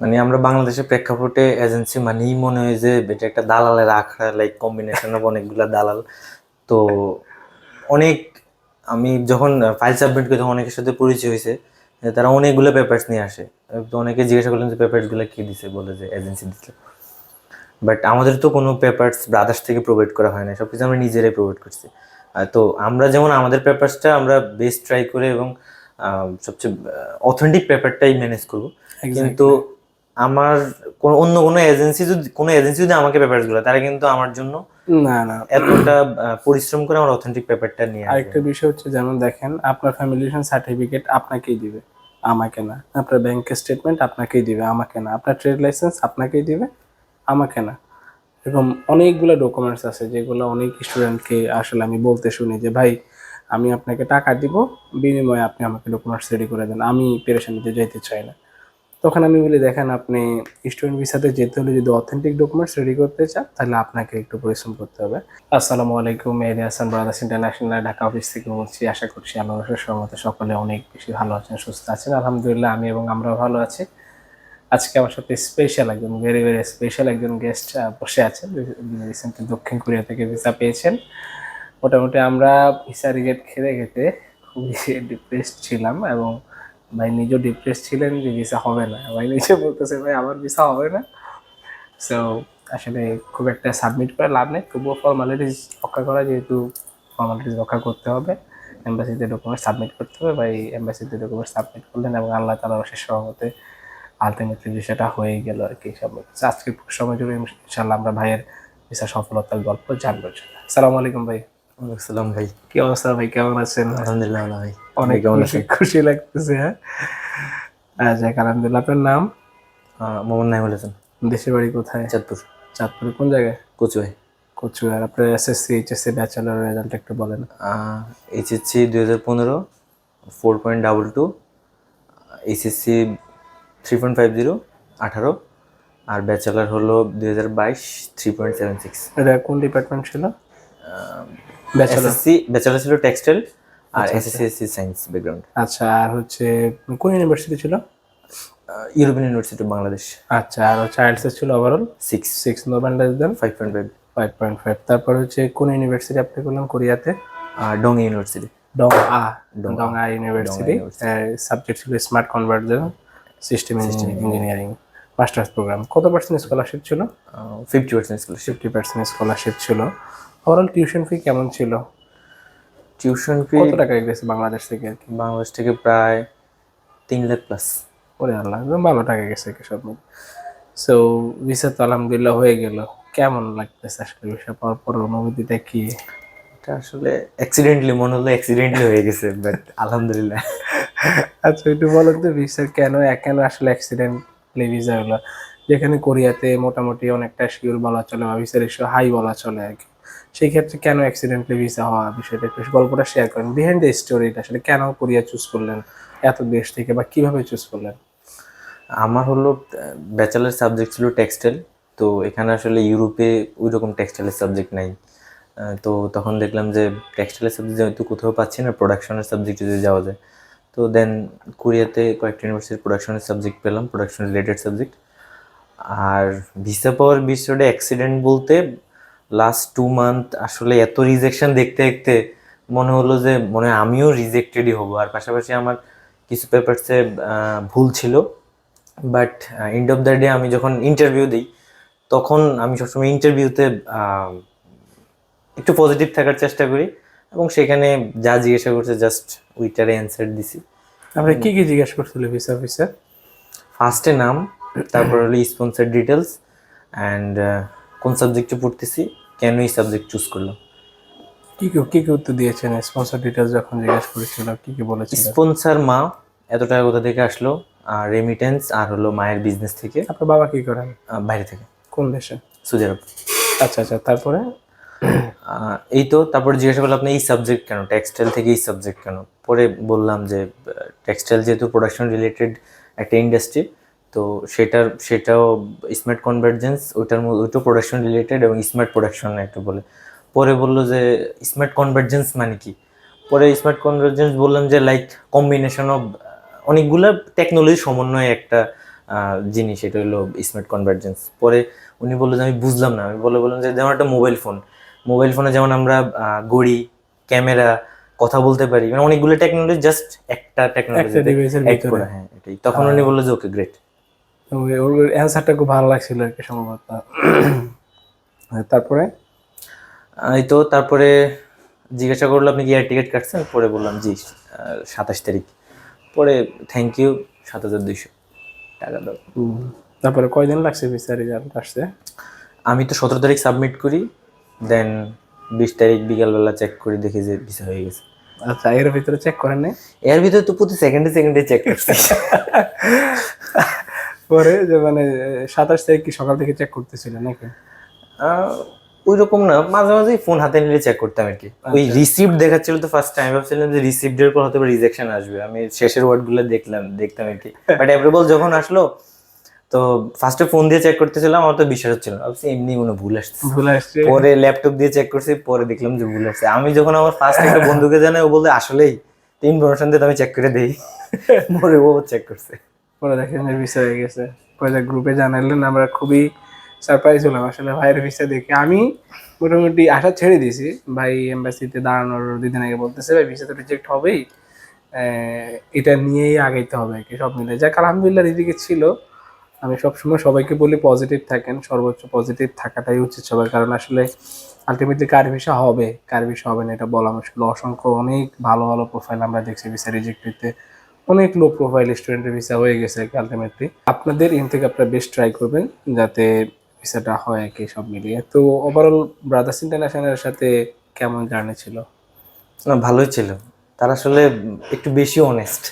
মানে আমরা বাংলাদেশের প্রেক্ষাপটে এজেন্সি মানেই মনে হয় যে এটা একটা দালালের আখড়া লাইক কম্বিনেশন অফ অনেকগুলা দালাল। তো অনেক আমি যখন ফাইল সাবমিট করি তখন অনেকের সাথে পরিচয় হয়েছে তারা অনেকগুলো পেপার্স নিয়ে আসে। তো অনেকে জিজ্ঞাসা করলেন যে পেপার্সগুলো কী দিছে? বলে যে এজেন্সি দিচ্ছে বাট আমাদের তো কোনো পেপার্স ব্রাদার্স থেকে প্রোভাইড করা হয় না সব কিছু আমরা নিজেরাই প্রোভাইড করছি। তো আমরা যেমন আমাদের পেপার্সটা আমরা বেস্ট ট্রাই করে এবং সবচেয়ে অথেন্টিক পেপারটাই ম্যানেজ করব। কিন্তু আমার কোনো অন্য কোনো এজেন্সি যদি কোনো এজেন্সি যদি আমাকে পেপারসগুলো তারা কিন্তু আমার জন্য না না। এতটা পরিশ্রম করে আমার অথেন্টিক পেপারটা নিয়ে আরেকটা বিষয় হচ্ছে যেমন দেখেন আপনার ফ্যামিলিশন সার্টিফিকেট আপনাকেই দিবে আমাকে না। আপনার ব্যাংকের স্টেটমেন্ট আপনাকেই দিবে আমাকে না। আপনার ট্রেড লাইসেন্স আপনাকেই দিবে আমাকে না। এরকম অনেকগুলো ডকুমেন্টস আছে যেগুলো অনেক স্টুডেন্টকে আসলে আমি বলতে শুনি যে ভাই আমি আপনাকে টাকা দিব বিনিময়ে আপনি আমাকে ডকুমেন্টস রেডি করে দেন। আমি পেরেশানিতে যেতে চাই না। তখন আমি বলি, দেখেন, আপনি স্টুডেন্ট ভিসাতে যেতে হলে যদি অথেন্টিক ডকুমেন্টস রেডি করতে চান, তাহলে আপনাকে একটু পরিশ্রম করতে হবে। আসসালামু আলাইকুম Mehedi Hasan brothers international Dhaka office থেকে বলছি, আশা করছি আল্লাহর সহমতে সকলে অনেক বেশি ভালো আছেন, সুস্থ আছেন। আলহামদুলিল্লাহ, আমি এবং আমরাও ভালো আছি। আজকে আমার সাথে স্পেশাল একজন ভেরি ভেরি স্পেশাল একজন গেস্ট বসে আছেন। রিসেন্টলি দক্ষিণ কোরিয়া থেকে ভিসা পেয়েছেন। মোটামুটি আমরা ভিসা রিজেক্ট খেতে খেতে খুবই ডিপ্রেসড ছিলাম এবং ভাই, নিজেও ডিপ্রেস ছিলেন যে ভিসা হবে না। ভাই, নিজে বলতেছে, ভাই, আমার ভিসা হবে না। সো আসলে খুব একটা সাবমিট করে লাভ নেই। তবুও ফর্মালিটিস রক্ষা করা, যেহেতু ফর্মালিটিস রক্ষা করতে হবে। এম্বাসিতে ডকুমেন্ট সাবমিট করতে হবে। ভাই এম্বাসিতে ডকুমেন্ট সাবমিট করলেন এবং আল্লাহ তালা শেষ সহমতে আলটিমেটলি বিষয়টা হয়ে গেল আর কি। সব, আজকে সময় জুড়ে ইনশাল্লাহ আমরা ভাইয়ের ভিসা সফলতার গল্প জানব সালাম আলাইকুম ভাই। সালাম ভাই। কি অবস্থা ভাই? কেমন আছেন? আলহামদুলিল্লাহ ভালো ভাই। অনেক কেমন খুশি লাগতেছে হ্যাঁ? আচ্ছা আলহামদুলিল্লাহ। আপনার নাম? মোহাম্মদ নাইমুল হাসান। দেশের বাড়ি কোথায়? চাঁদপুর। চাঁদপুরে কোন জায়গায়? কচুয়াই কচুয়ার। আপনার এসএসসি এইচএসসি ব্যাচেলর রেজাল্ট একটু বলেন। এইচএসসি দুই হাজার পনেরো four point double two HSC three point five zero আঠারো আর ব্যাচেলার হলো দুই হাজার বাইশ থ্রি পয়েন্ট সেভেন সিক্স এটা কোন ডিপার্টমেন্ট ছিল? এসএসসি ব্যাচেলার ছিল টেক্সটাইল আর এসএসসি এসসি সায়েন্স ব্যাকগ্রাউন্ড আচ্ছা। আর হচ্ছে কোন ইউনিভার্সিটি ছিল? ইউরোপিয়ান ইউনিভার্সিটি বাংলাদেশ আচ্ছা আর হচ্ছে আইএলটিএস ছিল overall six six নোবেন then five point five five point five তারপর হচ্ছে কোন ইউনিভার্সিটি আপনি করলেন কোরিয়াতে? আর Dong university Dong A Dong Dong A university subject ছিল smart conversion system engineering masters program কত পার্সেন্ট স্কলারশিপ ছিল? Fifty percent scholarship fifty percent scholarship ছিল। ওভারঅল টিউশন ফি কেমন ছিল? টিউশন ফি কত টাকা গেছে বাংলাদেশ থেকে? আর কি বাংলাদেশ থেকে প্রায় তিন লাখ প্লাস ওরে আল্লাহ একদম ভালো টাকা গেছে কি সব সো ভিসা তো আলহামদুলিল্লাহ হয়ে গেল। কেমন লাগতেছে আসলে ভিসা পাওয়ার পর অনুভূতিটা কি এটা আসলে অ্যাক্সিডেন্টলি মনে হলো অ্যাক্সিডেন্টলি হয়ে গেছে বাট আলহামদুলিল্লাহ। আচ্ছা একটু বলেন তো ভিসা কেন কেন আসলে অ্যাক্সিডেন্টলি ভিসা হলো? যেখানে কোরিয়াতে মোটামুটি অনেকটা শিওর বলা চলে বা ভিসার হাই বলা চলে আর কি। সেই ক্ষেত্রে কেন অ্যাক্সিডেন্টলি ভিসা হওয়া বিষয়টা একটু গল্পটা শেয়ার করেন। বিহাইন্ড দ্য স্টোরিটা আসলে কেন কোরিয়া চুজ করলেন? এত দেশ থেকে বা কীভাবে চুজ করলেন? আমার হলো ব্যাচেলার সাবজেক্ট ছিল টেক্সটাইল তো এখানে আসলে ইউরোপে ওই রকম টেক্সটাইলের সাবজেক্ট নাই তো তখন দেখলাম যে টেক্সটাইলের সাবজেক্ট যেহেতু কোথাও পাচ্ছি না প্রোডাকশনের সাবজেক্টে যদি যাওয়া যায়। তো দেন কোরিয়াতে কয়েকটা ইউনিভার্সিটির প্রোডাকশনের সাবজেক্ট পেলাম প্রোডাকশন রিলেটেড সাবজেক্ট আর ভিসা পাওয়ার বিষয়টা অ্যাক্সিডেন্ট বলতে লাস্ট টু মান্থ আসলে এত রিজেকশন দেখতে দেখতে মনে হলো যে মনে হয় আমিও রিজেক্টেডই হব। আর পাশাপাশি আমার কিছু পেপারসে ভুল ছিল। But end of the day আমি যখন ইন্টারভিউ দিই তখন আমি সবসময় ইন্টারভিউতে একটু পজিটিভ থাকার চেষ্টা করি এবং সেখানে যা জিজ্ঞাসা করছে জাস্ট উইটারে অ্যান্সার দিছি। আপনি কি কি জিজ্ঞাসা করছিল ভিসা অফিসার ফার্স্টে নাম তারপর হলো স্পন্সার ডিটেলস অ্যান্ড কোন সাবজেক্টে পড়তেছি কেন এই সাবজেক্ট চুজ করলাম? কি কি কি কি উত্তর দিয়েছেন? স্পন্সর ডিটেলস যখন জিজ্ঞাসা করেছিল কি কি বলেছিল স্পন্সার মা এত টাকা কোথা থেকে আসলো? আর রেমিটেন্স আর হলো মায়ের বিজনেস থেকে। আপনার বাবা কি করেন? বাইরে থেকে। কোন দেশে? সৌদি আরব আচ্ছা আচ্ছা তারপরে? এই তো তারপর জিজ্ঞাসা করলাম আপনি এই সাবজেক্ট কেন? টেক্সটাইল থেকে এই সাবজেক্ট কেন? পরে বললাম যে টেক্সটাইল যেহেতু প্রোডাকশন রিলেটেড একটা ইন্ডাস্ট্রি তো সেটার সেটাও স্মার্ট কনভার্জেন্স ওইটার মধ্যে ওইটাও প্রোডাকশন রিলেটেড এবং স্মার্ট প্রোডাকশন একটু বলে। পরে বলল যে স্মার্ট কনভার্জেন্স মানে কি? পরে স্মার্ট কনভার্জেন্স বললাম যে লাইক কম্বিনেশন অফ অনেকগুলো টেকনোলজি সমন্বয়ে একটা জিনিস এটা হলো স্মার্ট কনভার্জেন্স পরে উনি বলল যে আমি বুঝলাম না। আমি বলে বললাম যে যেমন একটা মোবাইল ফোন মোবাইল ফোনে যেমন আমরা গড়ি ক্যামেরা কথা বলতে পারি। মানে অনেকগুলো টেকনোলজি জাস্ট একটা টেকনোলজি হ্যাঁ এটাই। তখন উনি বলল যে ওকে গ্রেট ওর অ্যান্সারটা খুব ভালো লাগছিল আর কি সম্ভবত। তারপরে? এই তো তারপরে জিজ্ঞাসা করল আপনি কি এয়ার টিকিট কাটছেন? পরে বললাম জি সাতাশ তারিখ। পরে থ্যাংক ইউ সাত হাজার দুইশো টাকা দাও। তারপরে কয়দিন লাগছে ভিসা রেজাল্ট আসছে আমি তো সতেরো তারিখ সাবমিট করি দেন বিশ তারিখ বিকালবেলা চেক করি দেখি যে ভিসা হয়ে গেছে। আচ্ছা এর ভিতরে চেক করেন নাই? এর ভিতরে তো প্রতি সেকেন্ডে সেকেন্ডে চেক করছি। পরে যে মানে সাতাশ তারিখ কি সকাল থেকে চেক করতেছিলেন নাকি? ওই রকম না মাঝে মাঝে ফোন হাতে নিলে চেক করতাম আর কি। ওই রিসিপ্ট দেখাচ্ছিল তো ফার্স্ট টাইম ভাবছিলাম যে রিসিপ্টের পর হয়তো রিজেকশন আসবে। আমি শেষের দেখলাম দেখতাম আর কি। বাট অ্যাপ্রুভাল যখন আসলো তো ফার্স্টে ফোন দিয়ে চেক করতেছিলাম আমার তো বিশ্বাস হচ্ছিল ভাবছি এমনি মনে হয় ভুল আসছে। ভুলে আসছে। পরে ল্যাপটপ দিয়ে চেক করছি পরে দেখলাম যে ভুল আসছে। আমি যখন আমার ফার্স্ট একটা বন্ধুকে জানাই ও বলতে আসলেই ইনফরমেশন দিয়ে আমি চেক করে দেই। পরে ও চেক করছে। পরে দেখেন যে ভিসা হয়ে গেছে। পরে গ্রুপে জানালেন, আমরা খুবই সারপ্রাইজ হলাম। আসলে ভাইয়ের ভিসা দেখে আমি মোটামুটি আশা ছেড়ে দিয়েছি। ভাই এম্বাসিতে দাঁড়ানোর দুদিন আগে বলতেছে, ভাই ভিসা তো রিজেক্ট হবেই। এটা নিয়েই আগাইতে হবে আর কি, সব মিলে। যাক, আলহামদুলিল্লাহ এদিকে ছিল। আমি সবসময় সবাইকে বলি পজিটিভ থাকেন, সর্বোচ্চ পজিটিভ থাকাটাই উচিত সবার, কারণ আসলে আলটিমেটলি কার ভিসা হবে, কার ভিসা হবে না, এটা বলা মুশকিল। অসংখ্য অনেক ভালো ভালো প্রোফাইল আমরা দেখছি ভিসা রিজেক্ট হইতে অনেক লো প্রোফাইল স্টুডেন্টের ভিসা হয়ে গেছে আলটিমেটলি আপনাদের ইন থেকে আপনারা বেস্ট ট্রাই করবেন যাতে ভিসাটা হয় আর কি সব মিলিয়ে। তো ওভারঅল ব্রাদার্স ইন্টারন্যাশনালের সাথে কেমন জার্নি ছিল? ভালোই ছিল। তারা আসলে একটু বেশি অনেস্ট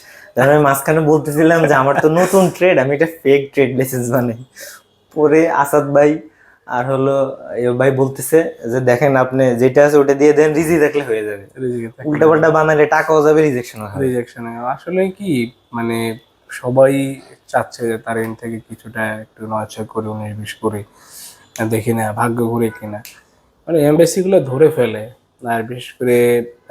আমি মাঝখানে বলতেছিলাম যে আমার তো নতুন ট্রেড আমি এটা ফেক ট্রেড লাইসেন্স বানাই। পরে আসাদ ভাই আর হলো ভাই বলতেছে যে দেখেন আপনি যেটা আছে ওটা দিয়ে দেন রিজি দেখলে হয়ে যাবে। উল্টা পাল্টা বানালে টাকাও যাবে রিজেকশন রিজেকশনে আসলে কি মানে সবাই চাচ্ছে যে তার এন থেকে কিছুটা একটু নয়ছয় করে উনিশ বিশ করে দেখি না ভাগ্য ঘুরে কিনা। মানে embassy গুলো ধরে ফেলে। আর বিশেষ করে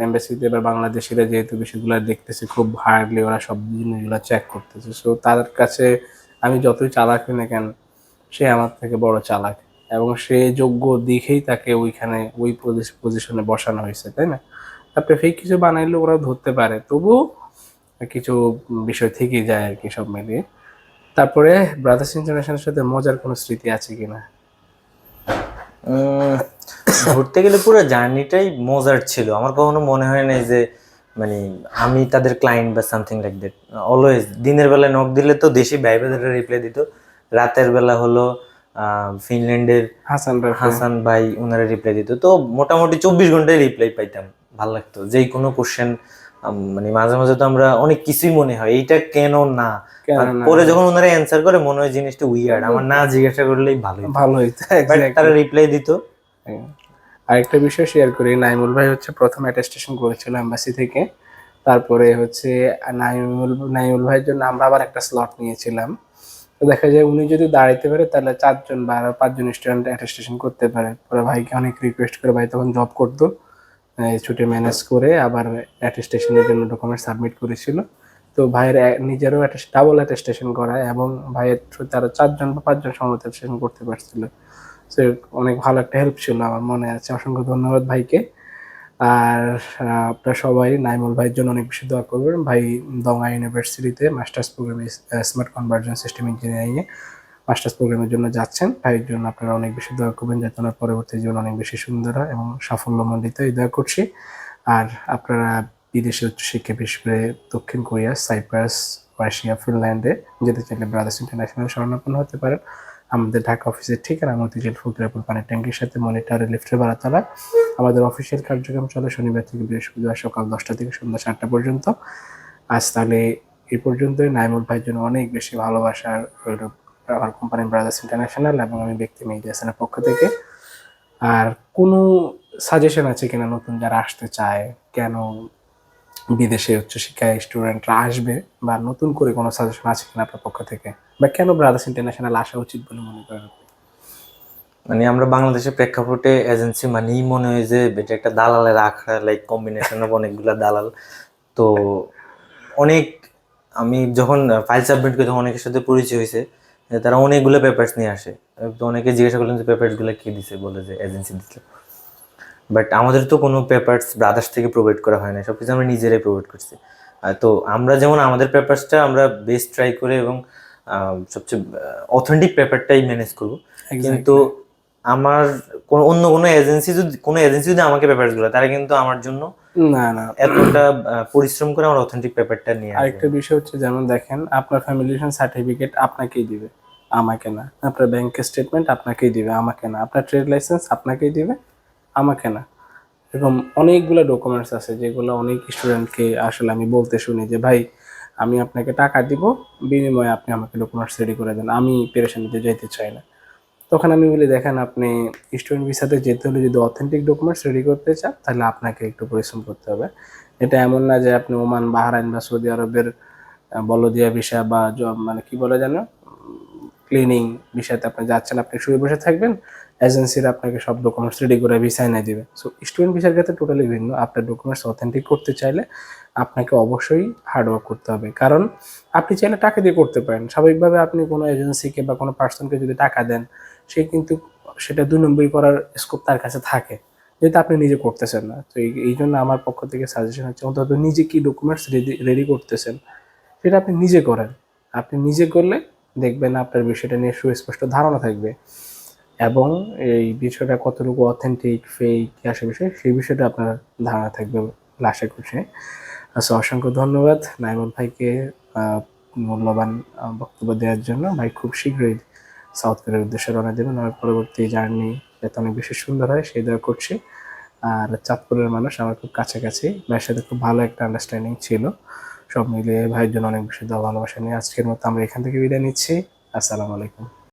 এমবেসিতে এবার বাংলাদেশিরা যেহেতু বিষয়গুলো দেখতেছে খুব হার্ডলি ওরা সব জিনিসগুলো চেক করতেছে। সো তার কাছে আমি যতই চালাক হই না কেন সে আমার থেকে বড় চালাক। এবং সে যোগ্য দিকেই তাকে ওইখানে, ওই পজিশনে বসানো হয়েছে, তাই না? তারপরে ফেক কিছু বানাইলে ওরা ধরতে পারে, তবুও কিছু বিষয় থেকে যায় আর কি সব মিলিয়ে। তারপরে ব্রাদার্স ইন্টারন্যাশনালের সাথে মজার কোনো স্মৃতি আছে কিনা? ঘুরতে গেলে পুরো জার্নিটাই মজার ছিল। আমার কখনো মনে হয় নাই যে মানে আমি তাদের ক্লায়েন্ট বা সামথিং লাইক দ্যাট অলওয়েজ দিনের বেলা নক দিলে তো দেশি ভাইবাদেররা রিপ্লাই দিত, রাতের বেলা হলো ফিনল্যান্ডের হাসান রাফি। হাসান ভাই ওনারা রিপ্লাই দিত। তো মোটামুটি চব্বিশ ঘন্টায় রিপ্লাই পাইতাম। ভালো লাগতো। যেই কোনো কোশ্চেন মানে মাঝে মাঝে তো আমরা অনেক কিছুই মনে হয়। এইটা কেন না? পরে যখন ওনারা অ্যান্সার করে মনে হয় জিনিসটা উইয়ার্ড আমার না জিজ্ঞাসা করলেই ভালো ভালো হইতো. তারা রিপ্লাই দিত। আরেকটা বিষয় শেয়ার করি। নাইমুল ভাই হচ্ছে প্রথম অ্যাটেস্টেশন করেছিল এম্বাসি থেকে। তারপরে হচ্ছে নাইমুল নাইমুল ভাইয়ের জন্য আমরা আবার একটা স্লট নিয়েছিলাম। তো দেখা যায় উনি যদি দাঁড়াইতে পারে, তাহলে চারজন বা আরও পাঁচজন স্টুডেন্ট অ্যাটেস্টেশন করতে পারে। পরে ভাইকে অনেক রিকোয়েস্ট করে, ভাই, তখন জব করতো। ছুটি ম্যানেজ করে আবার অ্যাটেস্টেশনের জন্য ডকুমেন্ট সাবমিট করেছিল। তো ভাইয়ের নিজেরও ডাবল অ্যাটেস্টেশন করা এবং ভাইয়ের থ্রুতে আরও চারজন বা পাঁচজন সম্ভবত অ্যাটেস্টেশন করতে পারছিল। সে অনেক ভালো একটা হেল্প ছিল আমার মনে আছে। অসংখ্য ধন্যবাদ ভাইকে। আর আপনারা সবাই নাইমুল ভাইয়ের জন্য অনেক বেশি দোয়া করবেন। ভাই দঙ্গা ইউনিভার্সিটিতে মাস্টার্স প্রোগ্রামে স্মার্ট কনভার্জন সিস্টেম ইঞ্জিনিয়ারিংয়ে মাস্টার্স প্রোগ্রামের জন্য যাচ্ছেন। ভাইয়ের জন্য আপনারা অনেক বেশি দোয়া করবেন যাতে ওনার পরবর্তী জীবন অনেক বেশি সুন্দর হয় এবং সাফল্যমণ্ডিত এই দোয়া করছি। আর আপনারা বিদেশে উচ্চশিক্ষা, বিশেষ করে দক্ষিণ কোরিয়া, সাইপ্রাস, রাশিয়া, ফিনল্যান্ডে যেতে চাইলে ব্রাদার্স ইন্টারন্যাশনাল স্মরণাপন্ন হতে পারেন। আমাদের ঢাকা অফিসের ঠিকানা মতিঝিল ফকিরাপুর পানির ট্যাঙ্কির সাথে মনিটরে লিফটের বারাতলা আমাদের অফিসিয়াল কার্যক্রম চলে শনিবার থেকে বৃহস্পতিবার সকাল দশটা থেকে সন্ধ্যা সাতটা পর্যন্ত। আজ তাহলে এই পর্যন্তই। নাইমুল ভাইয়ের জন্য অনেক বেশি ভালোবাসার রইল আমার কোম্পানি ব্রাদার্স ইন্টারন্যাশনাল এবং আমি ব্যক্তি মিডিয়াসের পক্ষ থেকে। আর কোনো সাজেশন আছে কিনা নতুন যারা আসতে চায়, কেন বিদেশে উচ্চশিক্ষায় স্টুডেন্টরা আসবে বা নতুন করে কোনো সাজেশন আছে কিনা আপনার পক্ষ থেকে? বা কেন ব্রাদার্স ইন্টারন্যাশনাল আসা উচিত বলে মনে করেন মানে আমরা বাংলাদেশের প্রেক্ষাপটে এজেন্সি মানেই মনে হয় যে এটা একটা দালালের আখড়া লাইক কম্বিনেশন অফ অনেকগুলা দালাল। তো অনেক, আমি যখন ফাইল সাবমিট করি তখন অনেকের সাথে পরিচয় হয়েছে তারা অনেকগুলো পেপার্স নিয়ে আসে। তো অনেকে জিজ্ঞাসা করলেন যে পেপার্সগুলো কে দিছে বলে যে এজেন্সি দিচ্ছে বাট আমাদের তো কোনো পেপার্স ব্রাদার্স থেকে প্রোভাইড করা হয় না সব কিছু আমরা নিজেরাই প্রোভাইড করছি। তো আমরা যেমন আমাদের পেপার্সটা আমরা বেস্ট ট্রাই করে এবং সবচেয়ে অথেন্টিক পেপারটাই ম্যানেজ করব। কিন্তু আমার কোনো অন্য কোনো এজেন্সি যদি কোনো এজেন্সি যদি আমাকে পেপারসগুলো তারা কিন্তু আমার জন্য না না। এতটা পরিশ্রম করে আমার অথেন্টিক পেপারটা নিয়ে আরেকটা বিষয় হচ্ছে যেমন দেখেন আপনার ফ্যামিলিশন সার্টিফিকেট আপনাকেই দিবে আমাকে না। আপনার ব্যাংকের স্টেটমেন্ট আপনাকেই দিবে আমাকে না। আপনার ট্রেড লাইসেন্স আপনাকেই দিবে আমাকে না। এরকম অনেকগুলো ডকুমেন্টস আছে যেগুলো অনেক স্টুডেন্টকে আসলে আমি বলতে শুনি যে ভাই আমি আপনাকে টাকা দিব, বিনিময়ে আপনি আমাকে ডকুমেন্টস রেডি করে দেন। আমি পেরেশানিতে যেতে চাই না। তখন আমি বলি, দেখেন, আপনি স্টুডেন্ট ভিসাতে যেতে হলে যদি অথেন্টিক ডকুমেন্টস রেডি করতে চান, তাহলে আপনাকে একটু পরিশ্রম করতে হবে। এটা এমন না যে আপনি ওমান, বাহরাইন বা সৌদি আরবের বলদিয়া ভিসা বা মানে কি বলে জানো ক্লিনিং বিষয়তে আপনি যাচ্ছেন, আপনি শুয়ে বসে থাকবেন এজেন্সিরা আপনাকে সব ডকুমেন্টস রেডি করে ভিসা এনে দিবে। সো স্টুডেন্ট ভিসার ক্ষেত্রে টোটালি ভিন্ন। আপনার ডকুমেন্টস অথেন্টিক করতে চাইলে আপনাকে অবশ্যই হার্ডওয়ার্ক করতে হবে। কারণ আপনি চাইলে টাকা দিয়ে করতে পারেন। স্বাভাবিকভাবে আপনি কোনো এজেন্সিকে বা কোনো পার্সনকে যদি টাকা দেন, সে কিন্তু সেটা দুই নম্বরই করার স্কোপ তার কাছে থাকে। যেহেতু আপনি নিজে করতেছেন না। তো এই জন্য আমার পক্ষ থেকে সাজেশন হচ্ছে, অন্তত নিজে কি ডকুমেন্টস রেডি রেডি করতেছেন, সেটা আপনি নিজে করেন। আপনি নিজে করলে দেখবেন আপনার বিষয়টা নিয়ে সুস্পষ্ট ধারণা থাকবে। এবং এই বিষয়টা কতটুকু অথেন্টিক ফেক আসে বিষয়, সেই বিষয়টা আপনার ধারণা থাকবে আশা করছি। আচ্ছা অসংখ্য ধন্যবাদ নাইমুল ভাইকে মূল্যবান বক্তব্য দেওয়ার জন্য। ভাই, খুব শীঘ্রই সাউথ কোরিয়ার উদ্দেশ্যে রওনা দেবেন। আমার পরবর্তী জার্নি যাতে অনেক বেশি সুন্দর হয়, সেই দোয়া করছি। আর চাঁদপুরের মানুষ আমার খুব কাছাকাছি। ভাইয়ের সাথে খুব ভালো একটা আন্ডারস্ট্যান্ডিং ছিল। সব মিলিয়ে ভাইয়ের জন্য অনেক বেশি ভালোবাসা নিয়ে আজকের মতো আমরা এখান থেকে বিদায় নিচ্ছি। আসসালামু আলাইকুম।